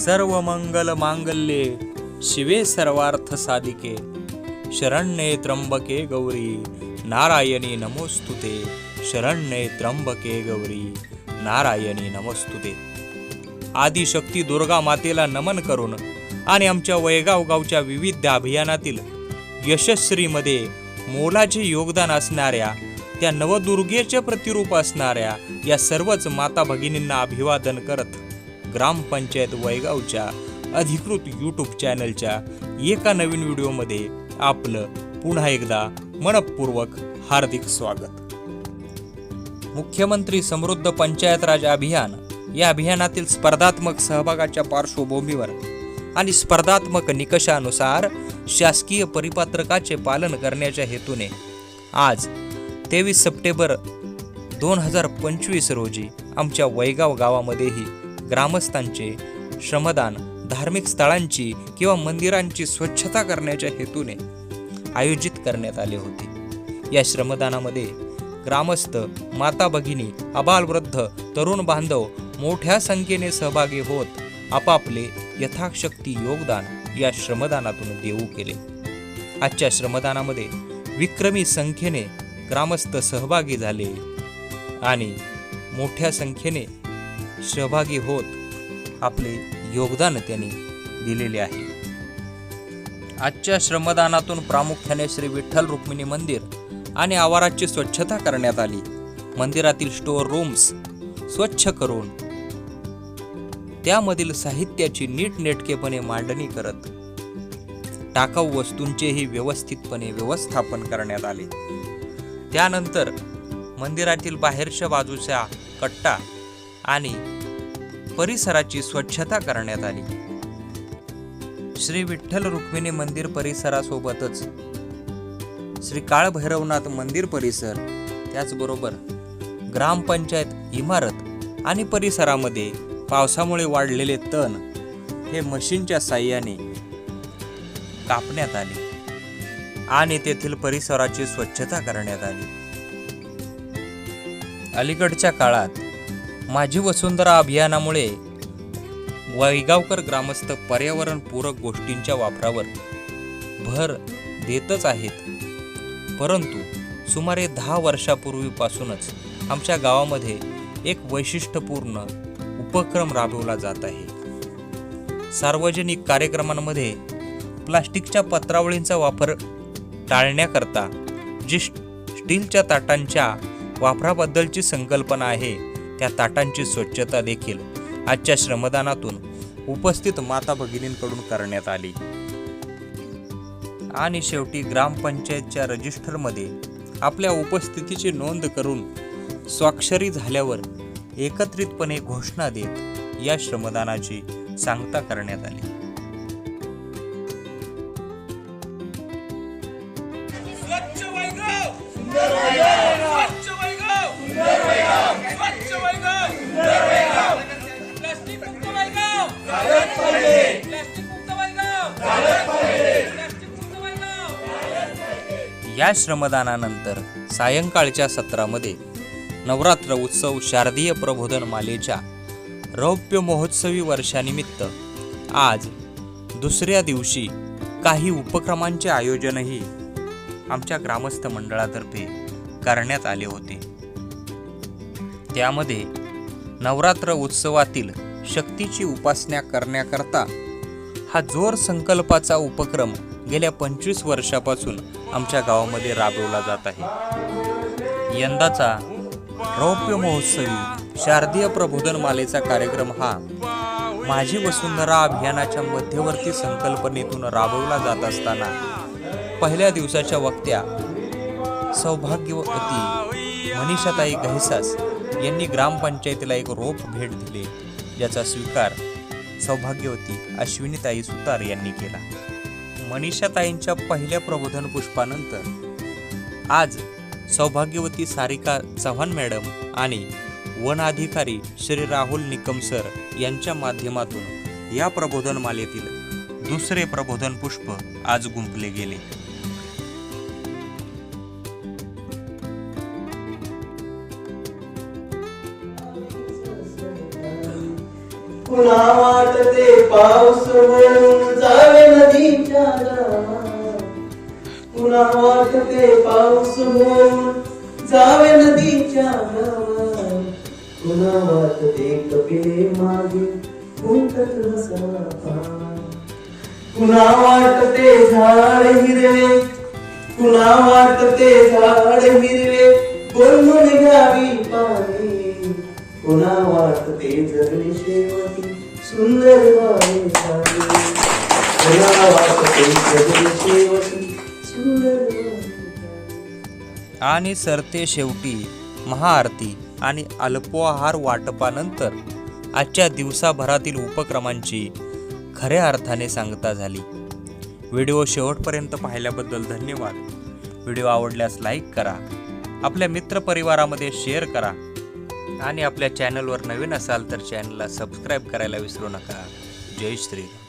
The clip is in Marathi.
सर्व मंगल मांगल्ये शिवे सर्वार्थ साधिके. शरण्ये त्र्यंबके गौरी नारायणी नमोस्तुते. शरण्ये त्र्यंबके गौरी नारायणी नमोस्तुते. आदिशक्ती दुर्गा मातेला नमन करून आणि आमच्या वयगाव गावच्या विविध अभियानातील यशस्वीमध्ये मोलाचे योगदान असणाऱ्या त्या नवदुर्गेचे प्रतिरूप असणाऱ्या या सर्वच माता भगिनींना अभिवादन करत ग्रामपंचायत वयगावच्या अधिकृत यूट्यूब चॅनलच्या एका नवीन व्हिडिओमध्ये आपलं पुन्हा एकदा मनपूर्वक हार्दिक स्वागत. मुख्यमंत्री समृद्ध पंचायत राज अभियान या अभियानातील स्पर्धात्मक सहभागाच्या पार्श्वभूमीवर आणि स्पर्धात्मक निकषानुसार शासकीय परिपत्रकाचे पालन करण्याच्या हेतूने आज तेवीस सप्टेंबर दोन हजार पंचवीस रोजी आमच्या वैगाव गावामध्येही ग्रामस्थांचे श्रमदान धार्मिक स्थळांची किंवा मंदिरांची स्वच्छता करण्याच्या हेतूने आयोजित करण्यात आले होते. या श्रमदानामध्ये ग्रामस्थ माता भगिनी अबालवृद्ध तरुण बांधव मोठ्या संख्येने सहभागी होत आपापले यथाशक्ती योगदान या श्रमदानातून देऊ केले. आजच्या श्रमदानामध्ये विक्रमी संख्येने ग्रामस्थ सहभागी झाले आणि मोठ्या संख्येने सहभागी होत आपले योगदान त्यांनी दिलेले आहे. आजच्या श्रमदानातून प्रामुख्याने श्री विठ्ठल रुक्मिणी मंदिर आणि आवाराची स्वच्छता करण्यात आली. मंदिरातील स्टोअर रूम्स स्वच्छ करून त्यामधील साहित्याची नीटनेटकेपणे मांडणी करत टाकाऊ वस्तूंचेही व्यवस्थितपणे व्यवस्थापन करण्यात आले. त्यानंतर मंदिरातील बाहेरच्या बाजूच्या कट्टा आणि परिसराची स्वच्छता करण्यात आली. श्री विठ्ठल रुक्मिणी मंदिर परिसरासोबतच श्री काळभैरवनाथ मंदिर परिसर त्याचबरोबर ग्रामपंचायत इमारत आणि परिसरामध्ये पावसामुळे वाढलेले तण हे मशीनच्या साह्याने कापण्यात आले आणि तेथील परिसराची स्वच्छता करण्यात आली. अलीकडच्या काळात माझी वसुंधरा अभियानामुळे वैगावकर ग्रामस्थ पर्यावरणपूरक गोष्टींच्या वापरावर भर देतच आहेत. परंतु सुमारे दहा वर्षापूर्वीपासूनच आमच्या गावामध्ये एक वैशिष्ट्यपूर्ण उपक्रम राबवला जात आहे. सार्वजनिक कार्यक्रमांमध्ये प्लास्टिकच्या पत्रावळींचा वापर टाळण्याकरता जी स्टीलच्या ताटांच्या वापराबद्दलची संकल्पना आहे त्या ताटांची स्वच्छता देखील आजच्या श्रमदानातून उपस्थित माता भगिनींकडून करण्यात आली. आणि शेवटी ग्रामपंचायतच्या रजिस्टरमध्ये आपल्या उपस्थितीची नोंद करून स्वाक्षरी झाल्यावर एकत्रितपणे घोषणा देत या श्रमदानाची सांगता करण्यात आली. या श्रमदानानंतर सायंकाळच्या सत्रामध्ये नवरात्र उत्सव शारदीय प्रबोधन मालेच्या रौप्य महोत्सवी वर्षानिमित्त आज दुसऱ्या दिवशी काही उपक्रमांचे आयोजनही आमच्या ग्रामस्थ मंडळातर्फे करण्यात आले होते. त्यामध्ये नवरात्र उत्सवातील शक्तीची उपासना करण्याकरता हा जोर संकल्पाचा उपक्रम गेल्या पंचवीस वर्षापासून आमच्या गावामध्ये राबवला जात आहे. यंदाचा रौप्य महोत्सवी शारदीय प्रबोधन मालेचा कार्यक्रम हा माझी वसुंधरा अभियानाच्या मध्यवर्ती संकल्पनेतून राबवला जात असताना पहिल्या दिवसाच्या वक्त्या सौभाग्यवती मनीषाताई गहिसास यांनी ग्रामपंचायतीला एक रोप भेट दिले ज्याचा स्वीकार सौभाग्यवती अश्विनीताई सुतार यांनी केला. मनीषाताईंच्या पहिल्या प्रबोधन पुष्पानंतर आज सौभाग्यवती सारिका चव्हाण मॅडम आणि वन अधिकारी श्री राहुल निकम सर यांच्या माध्यमातून या प्रबोधन मालेतील दुसरे प्रबोधन पुष्प आज गुंपले गेले. वाटते पाऊस म्हणून जावे नदीच्या पुन्हा वाटते पाऊस होऊन जावे नदीच्या पुन्हा वाटते कपिले मागे. उंटत पुन्हा वाटते झाड हिरवे. पुन्हा वाटते झाड हिरवे. बोलून घ्यावी पाणी. पुन्हा वाटते जगणे शेवटी. सुंदर व्हावे आणि सरते शेवटी महाआरती आणि अल्पोहार वाटपानंतर आजच्या दिवसाभरातील उपक्रमांची खऱ्या अर्थाने सांगता झाली. व्हिडिओ शेवटपर्यंत पाहिल्याबद्दल धन्यवाद. व्हिडिओ आवडल्यास लाईक करा आपल्या मित्रपरिवारामध्ये शेअर करा आणि आपल्या चॅनलवर नवीन असाल तर चॅनलला सबस्क्राईब करायला विसरू नका. जय श्रीराम